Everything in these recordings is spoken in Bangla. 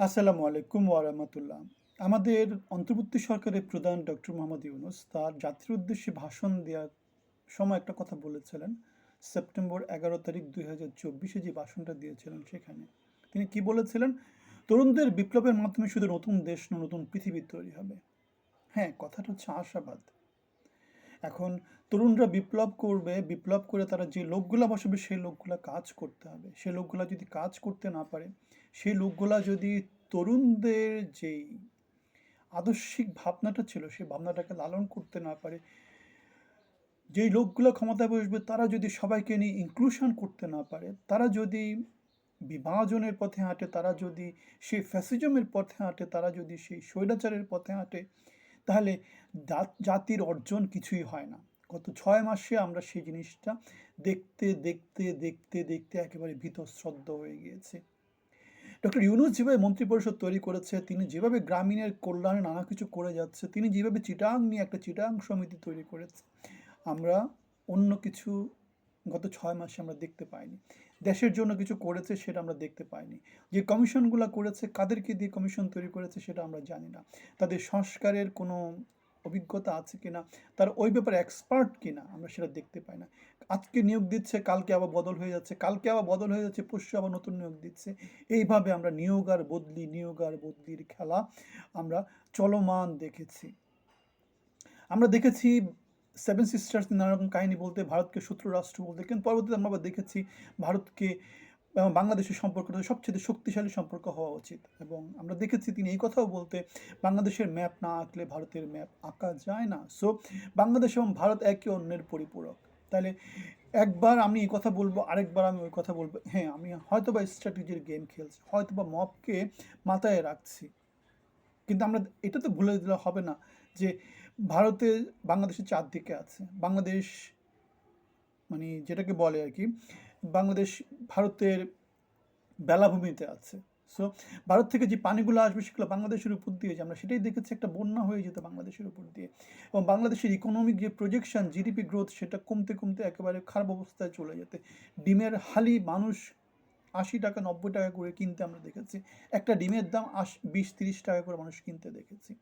আসসালামু আলাইকুম ওয়ারাহমাতুল্লাহ আমাদের অন্তর্বর্তী সরকারের প্রধান ডক্টর মোহাম্মদ ইউনুস তার জাতির উদ্দেশ্যে ভাষণ দেওয়ার সময় একটা কথা বলেছিলেন। সেপ্টেম্বর এগারো তারিখ দুই হাজার চব্বিশে যে ভাষণটা দিয়েছিলেন সেখানে। তিনি কি বলেছিলেন? তরুণদের বিপ্লবের মাধ্যমে শুধু নতুন দেশ নতুন পৃথিবী তৈরি হবে। হ্যাঁ কথাটা হচ্ছে আশাবাদ। এখন তরুণরা বিপ্লব করবে, বিপ্লব করে তারা যে লোকগুলা বসাবে, সেই লোকগুলা কাজ করতে হবে। সেই লোকগুলা যদি কাজ করতে না পারে সেই লোকগুলা যদি তরুণদের যেই আদর্শিক ভাবনাটা ছিল, সেই ভাবনাটাকে লালন করতে না পারে, যেই লোকগুলো ক্ষমতায় বসবে, তারা যদি সবাইকে নিয়ে ইনক্লুশন করতে না পারে, তারা যদি বিভাজনের পথে হাঁটে, তারা যদি সেই ফ্যাসিজমের পথে হাঁটে, তারা যদি সেই স্বৈরাচারের পথে হাঁটে, তাহলে জাতির অর্জন কিছুই হয় না। গত ছয় মাসে আমরা সেই জিনিসটা দেখতে দেখতে দেখতে দেখতে একেবারে ভীতশ্রদ্ধ হয়ে গিয়েছে। ডক্টর ইউনুস যেভাবে মন্ত্রিপরিষদ তৈরি করেছে, তিনি যেভাবে গ্রামীণের কল্যাণে নানা কিছু করে যাচ্ছে, তিনি যেভাবে চিটাং নিয়ে একটা চিটাং সমিতি তৈরি করেছে, আমরা অন্য কিছু গত ছয় মাসে আমরা দেখতে পাইনি। দেশের জন্য কিছু করেছে সেটা আমরা দেখতে পাইনি। যে কমিশনগুলো করেছে, কাদেরকে দিয়ে কমিশন তৈরি করেছে সেটা আমরা জানি না। তাদের সংস্কারের কোনো অভিজ্ঞতা আছে কিনা, তার ওই ব্যাপারে এক্সপার্ট কিনা, আমরা সেটা দেখতে পাই না। আজকে নিয়োগ দিচ্ছে, কালকে আবার বদল হয়ে যাচ্ছে, কালকে আবার বদল হয়ে যাচ্ছে, পরশু আবার নতুন নিয়োগ দিচ্ছে। এইভাবে আমরা নিয়োগ আর বদলি, নিয়োগ আর বদলির খেলা আমরা চলমান দেখেছি। আমরা দেখেছি সেভেন সিস্টার্স নানা রকম কাহিনী বলতে, ভারতকে শত্রু রাষ্ট্র বলতে, কিন্তু পরবর্তীতে আমরা আবার দেখেছি ভারতকে এবং বাংলাদেশের সম্পর্কটা সবচেয়ে শক্তিশালী সম্পর্ক হওয়া উচিত। এবং আমরা দেখেছি তিনি এই কথাও বলতে, বাংলাদেশের ম্যাপ না আঁকলে ভারতের ম্যাপ আঁকা যায় না। সো বাংলাদেশ এবং ভারত একে অন্যের পরিপূরক। তাহলে একবার আমি এই কথা বলব, আরেকবার আমি ওই কথা বলব। হ্যাঁ আমি হয়তো বা স্ট্র্যাটেজির গেম খেলছি হয়তো বা মপকে মাথায় রাখছি। কিন্তু আমরা এটা তো ভুলে দিলে হবে না যে ভারতে বাংলাদেশের চারদিকে আছে। বাংলাদেশ মানে যেটাকে বলে আর কি বাংলাদেশ ভারতের বেলাভূমিতে আছে। সো ভারত থেকে যে পানিগুলো আসবে, সেগুলো বাংলাদেশের উপর দিয়ে যে আমরা সেটাই দেখেছি একটা বন্যা হয়ে যেত বাংলাদেশের উপর দিয়ে। এবং বাংলাদেশের ইকোনমিক যে প্রজেকশন জিডিপি গ্রোথ সেটা কমতে কমতে একেবারে খারাপ অবস্থায় চলে যেতে। ডিমের হালি মানুষ আশি টাকা, নব্বই টাকা করে কিনতে আমরা দেখেছি। একটা ডিমের দাম আশ, বিশ, তিরিশ টাকা করে মানুষ কিনতে দেখেছি।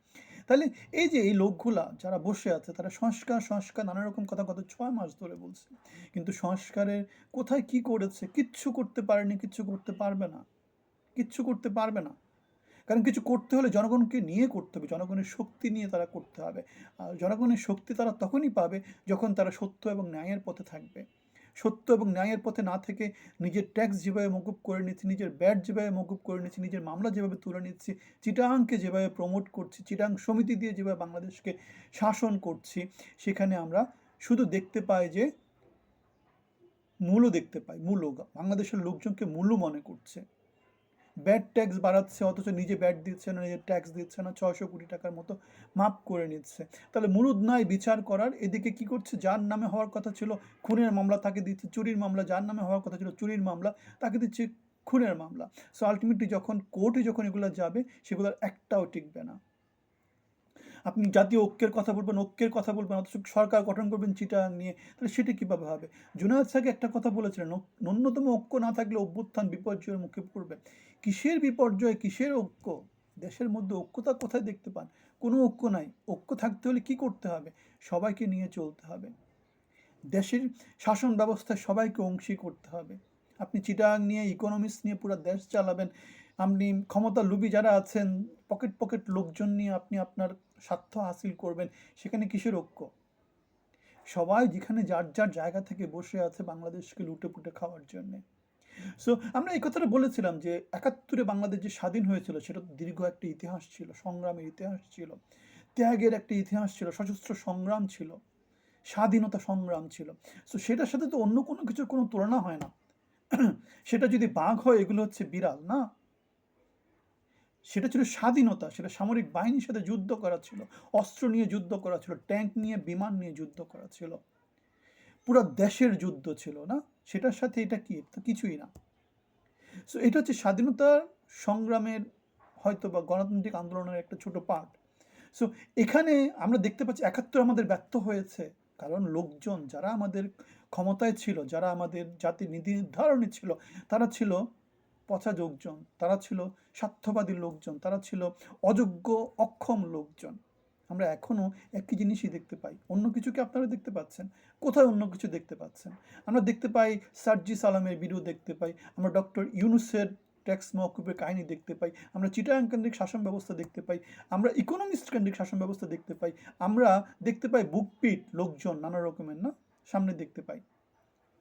তাহলে এই যে এই লোকগুলা যারা বসে আছে, তারা সংস্কার সংস্কার নানা রকম কথা গত ছয় মাস ধরে বলছে। কিন্তু সংস্কারের কোথায় কি করেছে কিচ্ছু করতে পারেনি, কিচ্ছু করতে পারবে না। কিচ্ছু করতে পারবে না। কারণ কিছু করতে হলে জনগণকে নিয়ে করতে হবে, জনগণের শক্তি নিয়ে তারা করতে হবে। জনগণের শক্তি তারা তখনই পাবে যখন তারা সত্য এবং ন্যায়ের পথে থাকবে। সত্য এবং ন্যায়ের পথে না থেকে নিজের ট্যাক্স যেভাবে মকুব করে নিচ্ছি, নিজের ব্যাট যেভাবে মকুব করে নিচ্ছি, নিজের মামলা যেভাবে তুলে নিচ্ছি চিটাংকে যেভাবে প্রমোট করছি চিটাং সমিতি দিয়ে যেভাবে বাংলাদেশকে শাসন করছি, সেখানে আমরা শুধু দেখতে পাই যে মূল্য দেখতে পাই মূল্য বাংলাদেশের লোকজনকে মূল্য মনে করছে। ব্যাট ট্যাক্স বাড়াচ্ছে, অথচ নিজে ব্যাড দিচ্ছে না, নিজের ট্যাক্স দিচ্ছে না ছশো কোটি টাকার মতো মাপ করে নিচ্ছে। তাহলে মুরুদ নাই বিচার করার, এদিকে কি করছে? যার নামে হওয়ার কথা ছিল খুনের মামলা, তাকে দিচ্ছে চুরির মামলা, যার নামে হওয়ার কথা ছিল চুরির মামলা, তাকে দিচ্ছে খুনের মামলা। সো আলটিমেটলি যখন কোর্টে যখন এগুলো যাবে, সেগুলোর একটাও টিকবে না। আপনি জাতীয় ঐক্যের কথা বলবেন, ঐক্যের কথা বলবেন, অথচ সরকার গঠন করবেন চিটাং নিয়ে, তাহলে সেটা কীভাবে হবে? জুনায়দ সাকে একটা কথা বলেছিলেন ন্যূনতম ঐক্য না থাকলে অভ্যুত্থান বিপর্যয়ের মুখে পড়বে। কিসের বিপর্যয়, কিসের ঐক্য? দেশের মধ্যে ঐক্যতা কোথায় দেখতে পান? কোনো ঐক্য নাই। ঐক্য থাকতে হলে কি করতে হবে? সবাইকে নিয়ে চলতে হবে। দেশের শাসন ব্যবস্থায় সবাইকে অংশী করতে হবে। আপনি চিটাং নিয়ে, ইকোনমিক্স নিয়ে পুরো দেশ চালাবেন। আপনি ক্ষমতা লুবি যারা আছেন, পকেট পকেট লোকজন নিয়ে আপনি আপনার স্বার্থ হাসিল করবেন, সেখানে কিসের ঐক্য? সবাই যেখানে যার যার জায়গা থেকে বসে আছে বাংলাদেশকে লুটে পুটে খাওয়ার জন্যে। সো আমরা এই কথাটা বলেছিলাম যে একাত্তরে বাংলাদেশ যে স্বাধীন হয়েছিল, সেটা দীর্ঘ একটা ইতিহাস ছিল, সংগ্রামের ইতিহাস ছিল। ত্যাগের একটা ইতিহাস ছিল, সশস্ত্র সংগ্রাম ছিল, স্বাধীনতা সংগ্রাম ছিল। সো সেটার সাথে তো অন্য কোনো কিছুর কোনো তুলনা হয় না। সেটা যদি বাঘ হয়, এগুলো হচ্ছে বিড়াল, না? সেটা ছিল স্বাধীনতা, সেটা সামরিক বাহিনীর সাথে যুদ্ধ করা ছিল, অস্ত্র নিয়ে যুদ্ধ করা ছিল, ট্যাঙ্ক নিয়ে, বিমান নিয়ে যুদ্ধ করা ছিল। পুরো দেশের যুদ্ধ ছিল না? সেটার সাথে এটা কি? কিছুই না। সো এটা হচ্ছে স্বাধীনতার সংগ্রামের হয়তো বা গণতান্ত্রিক আন্দোলনের একটা ছোট পার্ট। সো এখানে আমরা দেখতে পাচ্ছি একাত্তর আমাদের ব্যর্থ হয়েছে, কারণ লোকজন যারা আমাদের ক্ষমতায় ছিল, যারা আমাদের জাতির নীতি নির্ধারণী ছিল, তারা ছিল পচা লোকজন, তারা ছিল স্বার্থবাদী লোকজন, তারা ছিল অযোগ্য, অক্ষম লোকজন। আমরা এখনও একই জিনিসই দেখতে পাই। অন্য কিছু কি আপনারা দেখতে পাচ্ছেন? কোথায় অন্য কিছু দেখতে পাচ্ছেন? আমরা দেখতে পাই সার্জি সালামের ভিডিও দেখতে পাই, আমরা ডক্টর ইউনুসের ট্যাক্স মহকুবের কাহিনী দেখতে পাই, আমরা চিটাং কেন্দ্রিক শাসন ব্যবস্থা দেখতে পাই, আমরা ইকোনমিস্ট কেন্দ্রিক শাসন ব্যবস্থা দেখতে পাই, আমরা দেখতে পাই বুকপিট লোকজন নানা রকমের, না? সামনে দেখতে পাই।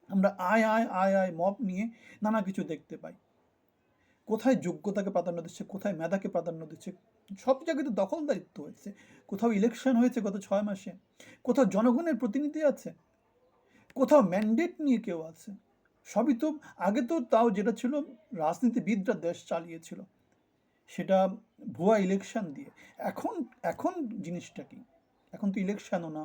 আমরা আয় আয় আয় আয়, মব নিয়ে নানা কিছু দেখতে পাই। কোথায় যোগ্যতাকে প্রাধান্য দিচ্ছে, কোথায় মেধাকে প্রাধান্য দিচ্ছে, সব জায়গায় তো দখলদারিত্ব হয়েছে। কোথাও ইলেকশন হয়েছে গত ছয় মাসে, কোথাও জনগণের প্রতিনিধি আছে, কোথাও ম্যান্ডেট নিয়ে কেউ আছে। সবই তো আগে তো তাও যেটা ছিল, রাজনীতিবিদরা দেশ চালিয়েছিল, সেটা ভুয়া ইলেকশন দিয়ে। এখন এখন জিনিসটা কি? এখন তো ইলেকশনও না,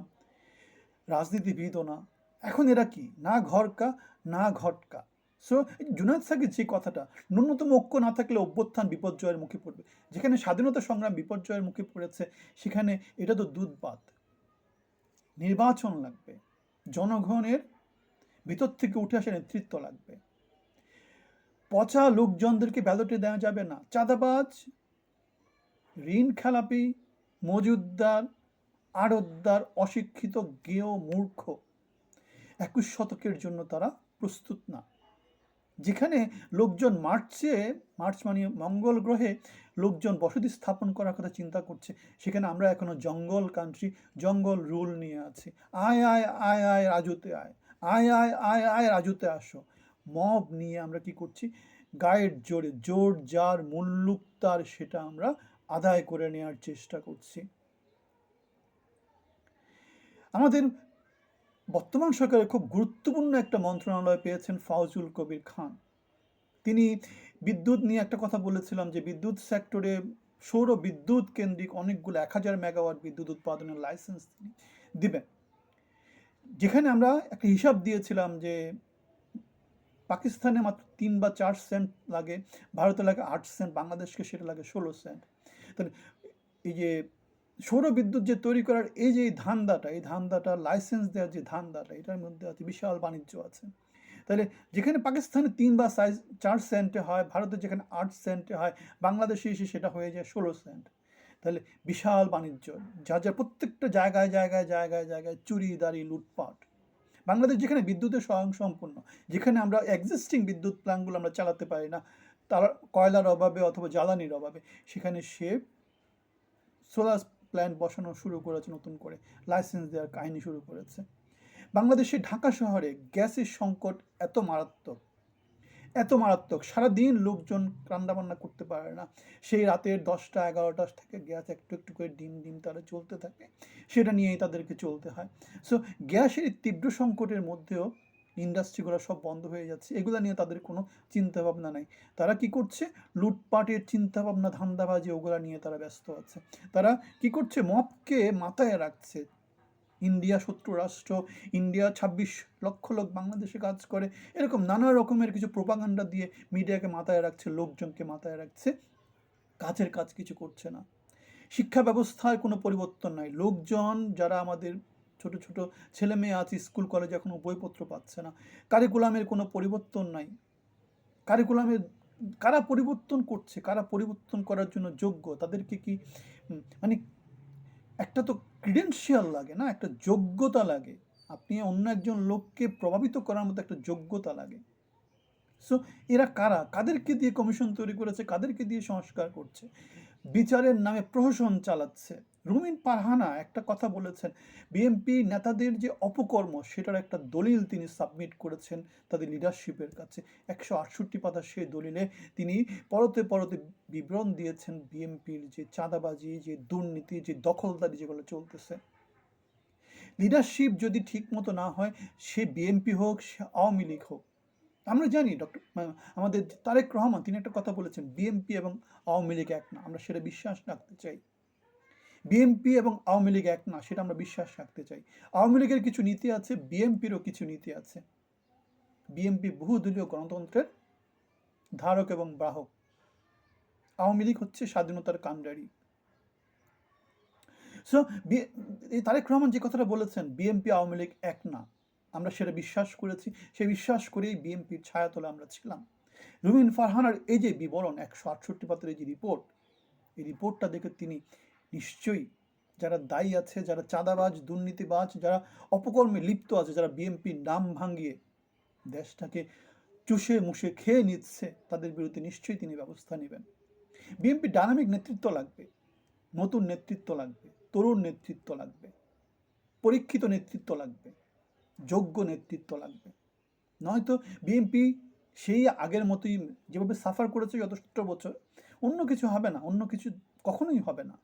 রাজনীতিবিদও না। এখন এরা কি? না ঘরকা, না ঘটকা। সো জুনায়দ সাকির যে কথাটা, ন্যূনতম ঐক্য না থাকলে অভ্যুত্থান বিপর্যয়ের মুখে পড়বে। যেখানে স্বাধীনতা সংগ্রাম বিপর্যয়ের মুখে পড়েছে, সেখানে এটা তো দুধবাদ নির্বাচন লাগবে। জনগণের ভিতর থেকে উঠে আসা নেতৃত্ব লাগবে। পচা লোকজনদেরকে ব্যালটে দেওয়া যাবে না। চাঁদাবাজ, ঋণ খেলাপি, মজুদ্দার, আড়তদার, অশিক্ষিত গেয় মূর্খ, একুশ শতকের জন্য তারা প্রস্তুত না। যেখানে লোকজন মার্চে, মার্চ মানে মঙ্গল গ্রহে লোকজন বসতি স্থাপন করার কথা চিন্তা করছে। সেখানে আমরা এখনও জঙ্গল কান্ট্রি জঙ্গল রুল নিয়ে আছি। আয় আয় আয় আয় রাজুতে আয়। আয় আয় আয় আয় রাজুতে আসো। মব নিয়ে আমরা কি করছি? গায়ের জোরে জোর যার মুল্লুক তার সেটা আমরা আদায় করে নেওয়ার চেষ্টা করছি। আমাদের বর্তমান সরকারের খুব গুরুত্বপূর্ণ একটা মন্ত্রণালয় পেয়েছেন ফাউজুল কবির খান। তিনি বিদ্যুৎ নিয়ে একটা কথা বলেছিলাম যে বিদ্যুৎ সেক্টরে সৌর বিদ্যুৎ কেন্দ্রিক অনেকগুলো এক হাজার মেগাওয়াট বিদ্যুৎ উৎপাদনের লাইসেন্স তিনি দিবেন। যেখানে আমরা একটা হিসাব দিয়েছিলাম যে পাকিস্তানে মাত্র তিন বা চার সেন্ট লাগে, ভারতে লাগে আট সেন্ট, বাংলাদেশকে সেটা লাগে ষোলো সেন্ট। তাহলে এই যে সৌর বিদ্যুৎ যে তৈরি করার এই যে ধান্দাটা, এই ধান্দাটা লাইসেন্স দেওয়ার যে ধান্দাটা, এটার মধ্যে আছে বিশাল বাণিজ্য আছে। তাহলে যেখানে পাকিস্তানে তিন বা সাইজ চার সেন্টে হয়, ভারতে যেখানে আট সেন্টে হয়, বাংলাদেশে এসে সেটা হয়ে যায় ষোলো সেন্ট তাহলে বিশাল বাণিজ্য যা যা প্রত্যেকটা জায়গায় জায়গায় জায়গায় জায়গায় চুরি, দাঁড়ি, লুটপাট। বাংলাদেশ যেখানে বিদ্যুতের স্বয়ংসম্পূর্ণ, যেখানে আমরা এক্সিস্টিং বিদ্যুৎ প্ল্যান্টগুলো আমরা চালাতে পারি না, তার কয়লার অভাবে অথবা জ্বালানির অভাবে, সেখানে সে সোলার প্ল্যান্ট বসানো শুরু করেছে, নতুন করে লাইসেন্স দেওয়ার কাহিনী শুরু করেছে। বাংলাদেশে ঢাকা শহরে গ্যাসের সংকট এত মারাত্মক এত মারাত্মক, সারাদিন লোকজন রান্নাবান্না করতে পারে না। সেই রাতের দশটা, এগারোটা থেকে গ্যাস একটু একটু করে ডিম ডিম তারা চলতে থাকে, সেটা নিয়েই তাদেরকে চলতে হয়। সো গ্যাসের তীব্র সংকটের মধ্যেও ইন্ডাস্ট্রিগুলো সব বন্ধ হয়ে যাচ্ছে, এগুলো নিয়ে তাদের কোনো চিন্তা ভাবনা নাই। তারা কি করছে? লুটপাটের চিন্তা ভাবনা ধান্দাবাজি, ওগুলো নিয়ে তারা ব্যস্ত আছে। তারা কি করছে? মপকে মাথায় রাখছে। ইন্ডিয়া শত্রু রাষ্ট্র, ইন্ডিয়া ছাব্বিশ লক্ষ লোক বাংলাদেশে কাজ করে। এরকম নানা রকমের কিছু প্রোপাগান্ডা দিয়ে মিডিয়াকে মাথায় রাখছে, লোকজনকে মাথায় রাখছে। কাজের কাজ কিছু করছে না। শিক্ষা ব্যবস্থায় কোনো পরিবর্তন নাই। লোকজন যারা আমাদের ছোট ছোট ছেলে মেয়ে আছে স্কুল, কলেজে এখনও বইপত্র পাচ্ছে না। কারিকুলামের কোনো পরিবর্তন নাই। কারিকুলামের কারা পরিবর্তন করছে, কারা পরিবর্তন করার জন্য যোগ্য, তাদেরকে কি মানে একটা তো ক্রিডেন্সিয়াল লাগে না, একটা যোগ্যতা লাগে। আপনি অন্য একজন লোককে প্রভাবিত করার মতো একটা যোগ্যতা লাগে। সো এরা কারা? কাদেরকে দিয়ে কমিশন তৈরি করেছে? কাদেরকে দিয়ে সংস্কার করছে? বিচারের নামে প্রহসন চালাচ্ছে? রুমিন পারহানা একটা কথা বলেছেন বিএনপি নেতাদের যে অপকর্ম সেটার একটা দলিল তিনি সাবমিট করেছেন তাদের লিডারশিপের কাছে। একশো আটষট্টি পাতা সেই দলিলে তিনি পরতে পরতে বিবরণ দিয়েছেন বিএনপির যে চাঁদাবাজি, যে দুর্নীতি, যে দখলদারি যেগুলো চলতেছে। লিডারশিপ যদি ঠিক মতো না হয়, সে বিএনপি হোক, সে আওয়ামী লীগ হোক। আমরা জানি ডক্টর আমাদের তারেক রহমান, তিনি একটা কথা বলেছেন বিএনপি এবং আওয়ামী লীগ এক না। আমরা সেটা বিশ্বাস রাখতে চাই। বিএনপি এবং আওয়ামী লীগ এক না, সেটা আমরা বিশ্বাস রাখতে চাই। আওয়ামী লীগের কিছু নীতি আছে, বিএনপিরও কিছু নীতি আছে। বিএনপি বহুদলীয় গণতন্ত্রের ধারক এবং বাহক। আওয়ামী লীগ হচ্ছে স্বাধীনতার কাণ্ডারি। সো এই তারেক রহমান যে কথাটা বলেছেন, বিএনপি, আওয়ামী লীগ এক না, আমরা সেটা বিশ্বাস করেছি। সেই বিশ্বাস করেই বিএনপির ছায়াতলে আমরা ছিলাম। রুমিন ফারহানার এই যে বিবরণ, একশো আটষট্টি পাতের এই যে রিপোর্ট এই রিপোর্টটা দেখে তিনি নিশ্চয়ই যারা দায়ী আছে, যারা চাঁদাবাজ, দুর্নীতিবাজ, যারা অপকর্মে লিপ্ত আছে, যারা বিএনপির নাম ভাঙিয়ে দেশটাকে চুষে মুষে খেয়ে নিচ্ছে, তাদের বিরুদ্ধে নিশ্চয়ই তিনি ব্যবস্থা নেবেন। বিএনপি ডাইনামিক নেতৃত্ব লাগবে, নতুন নেতৃত্ব লাগবে, তরুণ নেতৃত্ব লাগবে, পরীক্ষিত নেতৃত্ব লাগবে, যোগ্য নেতৃত্ব লাগবে। নয়তো বিএনপি সেই আগের মতোই যেভাবে সাফার করেছে যথেষ্ট বছর অন্য কিছু হবে না, অন্য কিছু কখনোই হবে না।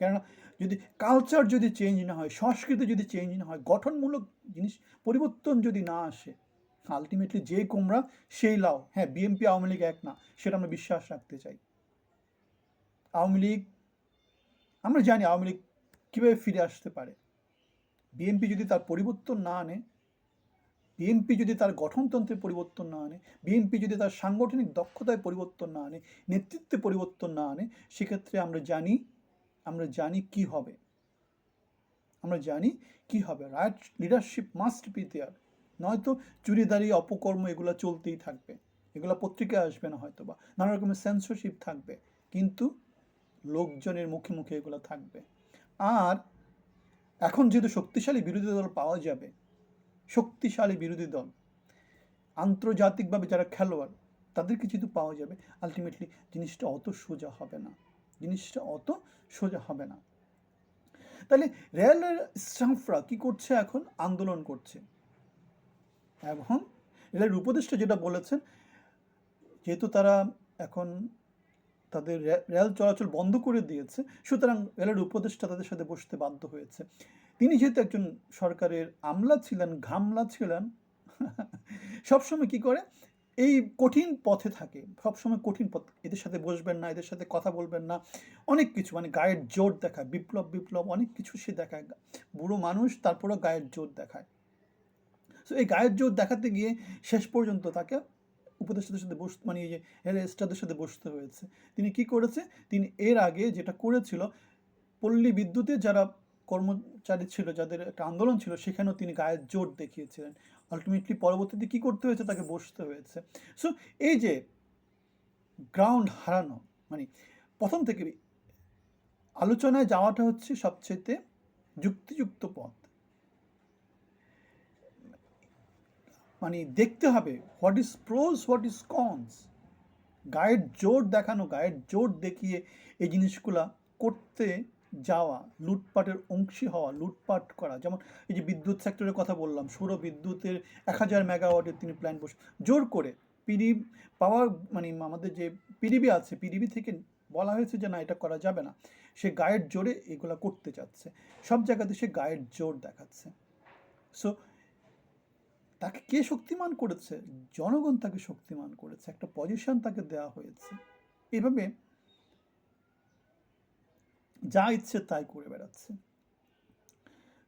কেননা যদি কালচার যদি চেঞ্জ না হয়, সংস্কৃতি যদি চেঞ্জ না হয়, গঠনমূলক জিনিস, পরিবর্তন যদি না আসে আলটিমেটলি যে কুমড়া সেই লাও হ্যাঁ বিএনপি আওয়ামী লীগ এক না, সেটা আমরা বিশ্বাস রাখতে চাই। আওয়ামী লীগ, আমরা জানি আওয়ামী লীগ কীভাবে ফিরে আসতে পারে। বিএনপি যদি তার পরিবর্তন না আনে বিএনপি যদি তার গঠনতন্ত্রের পরিবর্তন না আনে বিএনপি যদি তার সাংগঠনিক দক্ষতায় পরিবর্তন না আনে, নেতৃত্বে পরিবর্তন না আনে, সেক্ষেত্রে আমরা জানি আমরা জানি কি হবে। আমরা জানি কি হবে। Right leadership must be there নয়তো চুরিদারি, অপকর্ম এগুলো চলতেই থাকবে। এগুলো পত্রিকায় আসবে না হয়তো বা নানা রকমের সেন্সরশিপ থাকবে। কিন্তু লোকজনের মুখে মুখে এগুলো থাকবে। আর এখন যেহেতু শক্তিশালী বিরোধী দল পাওয়া যাবে, শক্তিশালী বিরোধী দল, আন্তর্জাতিকভাবে যারা খেলোয়াড়, তাদেরকে যেহেতু পাওয়া যাবে আলটিমেটলি জিনিসটা অত সোজা হবে না। জিনিসটা অত সোজা হবে না। তাহলে রেলের স্টাফরা কি করছে এখন? আন্দোলন করছে। এখন রেলের উপদেষ্টা যেটা বলেছেন, যেহেতু তারা এখন তাদের রেল চলাচল বন্ধ করে দিয়েছে, সুতরাং রেলের উপদেষ্টা তাদের সাথে বসতে বাধ্য হয়েছে। তিনি যেহেতু একজন সরকারের আমলা ছিলেন, ঘামলা ছিলেন, সবসময় কি করে? এই কঠিন পথে থাকে। সবসময় কঠিন পথ। এদের সাথে বসবেন না, এদের সাথে কথা বলবেন না। অনেক কিছু মানে গায়ের জোর দেখায়, বিপ্লব বিপ্লব, অনেক কিছু সে দেখায়। বুড়ো মানুষ, তারপরেও গায়ের জোর দেখায়। সো এই গায়ের জোর দেখাতে গিয়ে শেষ পর্যন্ত তাকে উপদেষ্টাদের সাথে বস মানে এই যে স্টারদের সাথে বসতে হয়েছে। তিনি কি করেছে? তিনি এর আগে যেটা করেছিল, পল্লী বিদ্যুতে যারা কর্মচারী ছিল, যাদের একটা আন্দোলন ছিল, সেখানেও তিনি গায়ের জোর দেখিয়েছিলেন। আলটিমেটলি পরবর্তীতে কি করতে হয়েছে? তাকে বসতে হয়েছে। সো এই যে গ্রাউন্ড হারানো মানে প্রথম থেকে আলোচনায় যাওয়াটা হচ্ছে সবচেয়ে যুক্তিযুক্ত পথ। মানে দেখতে হবে what is pros what is cons গায়ের জোর দেখানো, গায়ের জোর দেখিয়ে এই জিনিসগুলা করতে যাওয়া, লুটপাটের অংশী হওয়া, লুটপাট করা। যেমন এই যে বিদ্যুৎ সেক্টরের কথা বললাম, সৌর বিদ্যুতের এক হাজার মেগাওয়াটের তিনি প্ল্যান বস জোর করে পিডি পাওয়ার মানে আমাদের যে পিডিবি আছে পিডিবি থেকে বলা হয়েছে যে না, এটা করা যাবে না। সে গায়ের জোরে এগুলা করতে যাচ্ছে সব জায়গাতে সে গায়ের জোর দেখাচ্ছে। সো তাকে কে শক্তিমান করেছে? জনগণ তাকে শক্তিমান করেছে। একটা পজিশন তাকে দেওয়া হয়েছে। এভাবে যা ইচ্ছে তাই করে বেড়াচ্ছে।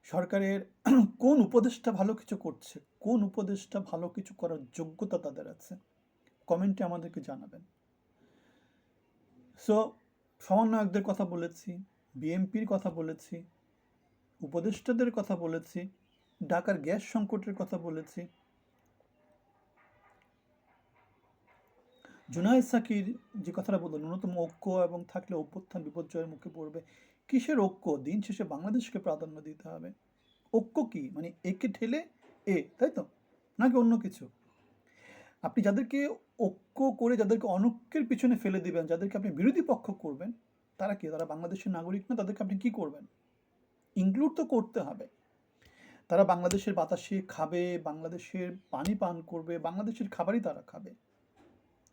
সরকারের কোন উপদেশটা ভালো কিছু করছে, কোন উপদেশটা ভালো কিছু করার যোগ্যতা তাদের আছে, কমেন্টে আমাদেরকে জানাবেন। সো সমন্বয়কদের কথা বলেছি, বিএমপির কথা বলেছি, উপদেষ্টাদের কথা বলেছি, ঢাকার গ্যাস সংকটের কথা বলেছি জুনায়দ সাকির যে কথাটা বলল ন্যূনতম ঐক্য এবং থাকলে অভ্যুত্থান বিপর্যয়ের মুখে পড়বে। কিসের ঐক্য? দিন শেষে বাংলাদেশকে প্রাধান্য দিতে হবে। ঐক্য কি? মানে একে ঠেলে এ, তাই তো? নাকি অন্য কিছু? আপনি যাদেরকে ঐক্য করে যাদেরকে অনৈক্যের পিছনে ফেলে দিবেন, যাদেরকে আপনি বিরোধী পক্ষ করবেন, তারা কি? তারা বাংলাদেশের নাগরিক না? তাদেরকে আপনি কি করবেন? ইনক্লুড তো করতে হবে। তারা বাংলাদেশের বাতাসে খাবে, বাংলাদেশের পানি পান করবে, বাংলাদেশের খাবারই তারা খাবে।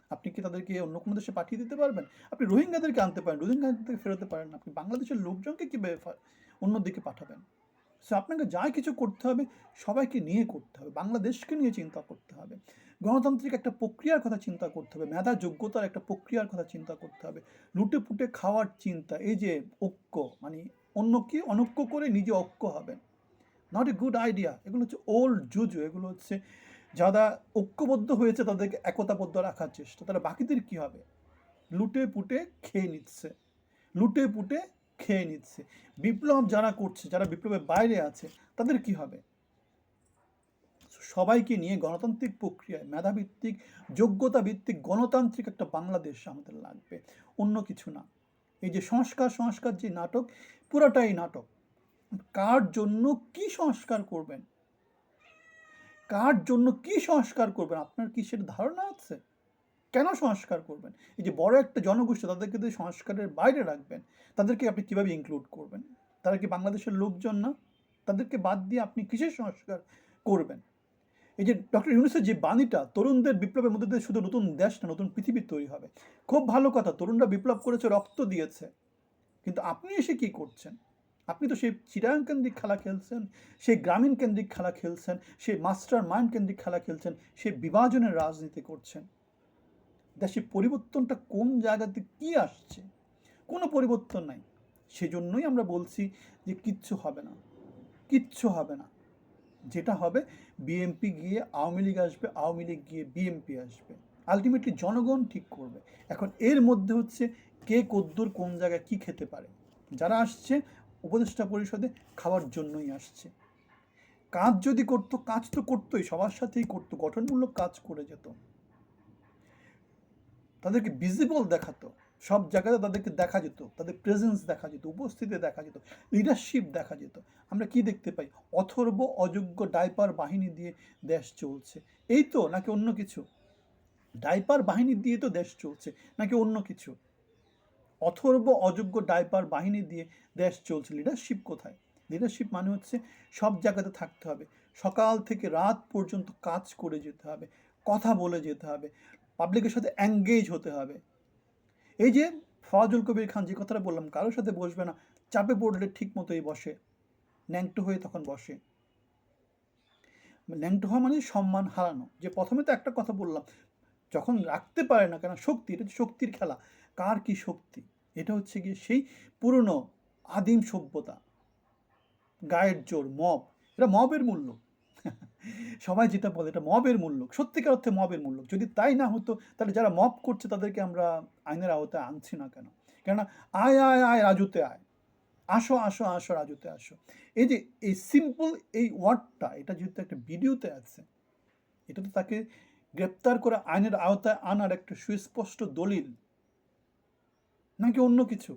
আপনি কি তাদেরকে অন্য কোনো দেশে পাঠিয়ে দিতে পারবেন? আপনি রোহিঙ্গাদেরকে আনতে পারেন, রোহিঙ্গাদেরকে ফেরোতে পারেন। আপনি বাংলাদেশের লোকজনকে কীভাবে ফা- অন্যদিকে পাঠাবেন? সো আপনাকে যা কিছু করতে হবে, সবাইকে নিয়ে করতে হবে। বাংলাদেশকে নিয়ে চিন্তা করতে হবে। গণতান্ত্রিক একটা প্রক্রিয়ার কথা চিন্তা করতে হবে। মেধা যোগ্যতার একটা প্রক্রিয়ার কথা চিন্তা করতে হবে। লুটে পুটে খাওয়ার চিন্তা, এই যে ঐক্য মানে অন্যকে অনৈক্য করে নিজে ঐক্য হবেন। নট এ গুড আইডিয়া এগুলো হচ্ছে ওল্ড জুজু এগুলো হচ্ছে যারা ঐক্যবদ্ধ হয়েছে তাদেরকে একতাবদ্ধ রাখার চেষ্টা। তাহলে বাকিদের কি হবে? লুটে পুটে খেয়ে নিচ্ছে। লুটে পুটে খেয়ে নিচ্ছে। বিপ্লব যারা করছে, যারা বিপ্লবের বাইরে আছে, তাদের কি হবে? সবাইকে নিয়ে গণতান্ত্রিক প্রক্রিয়ায় মেধাভিত্তিক যোগ্যতা ভিত্তিক গণতান্ত্রিক একটা বাংলাদেশ আমাদের লাগবে। অন্য কিছু না। এই যে সংস্কার সংস্কার যে নাটক, পুরোটাই নাটক। কার জন্য কি সংস্কার করবেন? কার জন্য কি সংস্কার করবেন? আপনার কি সেটা ধারণা আছে? কেন সংস্কার করবেন? এই যে বড় একটা জনগোষ্ঠী, তাদেরকে যদি সংস্কারের বাইরে রাখবেন, তাদেরকে আপনি কীভাবে ইনক্লুড করবেন? তারা কি বাংলাদেশের লোকজন না? তাদেরকে বাদ দিয়ে আপনি কিসের সংস্কার করবেন? এই যে ডক্টর ইউনুসের যে বাণীটা, তরুণদের বিপ্লবের মধ্যে দিয়ে শুধু নতুন দেশ না, নতুন পৃথিবী তৈরি হবে। খুব ভালো কথা, তরুণরা বিপ্লব করেছে, রক্ত দিয়েছে। কিন্তু আপনি এসে কি করছেন? আপনি তো সেই চিরাং কেন্দ্রিক খেলা খেলছেন, সেই গ্রামীণ কেন্দ্রিক খেলা খেলছেন, সেই মাস্টার মাইন্ড কেন্দ্রিক খেলা খেলছেন, সেই বিভাজনের রাজনীতি করছেন। দেশে পরিবর্তনটা কোন জায়গাতে কি আসছে? কোনো পরিবর্তন নাই। সেজন্যই আমরা বলছি যে কিচ্ছু হবে না, কিচ্ছু হবে না। যেটা হবে, বিএমপি গিয়ে আওয়ামী লীগ আসবে, আওয়ামী লীগ গিয়ে বিএমপি আসবে। আলটিমেটলি জনগণ ঠিক করবে। এখন এর মধ্যে হচ্ছে কে কদ্দুর কোন জায়গায় কি খেতে পারে। যারা আসছে উপদেষ্টা পরিষদে খাওয়ার জন্যই আসছে। কাজ যদি করতো, কাজ তো করতোই, সবার সাথেই করতো, গঠনমূলক কাজ করে যেত। তাদেরকে ভিজিবল দেখাতো, সব জায়গাতে তাদেরকে দেখা যেত, তাদের প্রেজেন্স দেখা যেত, উপস্থিতি দেখা যেত লিডারশিপ দেখা যেত। আমরা কি দেখতে পাই? অথর্ব, অযোগ্য ডাইপার বাহিনী দিয়ে দেশ চলছে। এই তো নাকি অন্য কিছু? ডাইপার বাহিনী দিয়ে তো দেশ চলছে, নাকি অন্য কিছু? অথর্ব অযোগ্য ডাইপার বাহিনী দিয়ে দেশ চলছে। লিডারশিপ কোথায়? লিডারশিপ মানে হচ্ছে সব জায়গাতে থাকতে হবে। সকাল থেকে রাত পর্যন্ত কাজ করে যেতে হবে, কথা বলে যেতে হবে পাবলিকের সাথে অ্যাঙ্গেজ হতে হবে। এই যে ফজল কবির খান, যে কথাটা বললাম, কারোর সাথে বসবে না, চাপে পড়লে ঠিক মতোই বসে। ন্যাংটো হয়ে তখন বসে। ন্যাংটো হওয়া মানে সম্মান হারানো। যে প্রথমে তো একটা কথা বললাম যখন রাখতে পারে না কেন, শক্তি, এটা হচ্ছে শক্তির খেলা। কার কি শক্তি? এটা হচ্ছে গিয়ে সেই পুরনো আদিম সভ্যতা। গায়ের জোর, মব। এটা মবের মূল্য। সবাই যেটা বলে এটা মবের মূল্য। সত্যিকার অর্থে মবের মূল্য। যদি তাই না হতো, তাহলে যারা মব করছে, তাদেরকে আমরা আইনের আওতায় আনছি না কেন? কেননা, আয় আয় আয়, রাজুতে আয়। আসো আসো আসো, রাজুতে আসো। এই যে, এই সিম্পল এই ওয়ার্ডটা এটা যেহেতু একটা ভিডিওতে আছে, এটা তো তাকে গ্রেপ্তার করে আইনের আওতায় আনার একটা সুস্পষ্ট দলিল নাকি অন্য কিছু?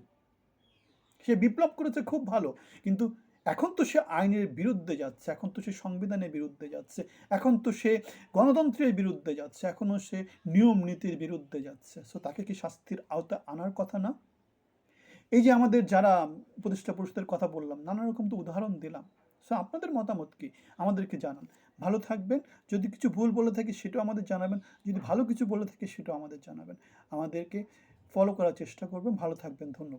সে বিপ্লব করেছে খুব ভালো, কিন্তু এখন তো সে আইনের বিরুদ্ধে যাচ্ছে, এখন তো সে সংবিধানের বিরুদ্ধে যাচ্ছে, এখন তো সে গণতন্ত্রের বিরুদ্ধে যাচ্ছে, এখনও সে নিয়ম নীতির বিরুদ্ধে যাচ্ছে। সো তাকে কি শাস্তির আওতায় আনার কথা না? এই যে আমাদের যারা উপদেষ্টা পরিষদের কথা বললাম, নানা রকম তো উদাহরণ দিলাম। সো আপনাদের মতামত কী? আমাদেরকে জানান। ভালো থাকবেন। যদি কিছু ভুল বলে থাকে, সেটাও আমাদের জানাবেন। যদি ভালো কিছু বলে থাকে, সেটাও আমাদের জানাবেন। আমাদেরকে ফলো করার চেষ্টা করবেন। ভালো থাকবেন। ধন্যবাদ।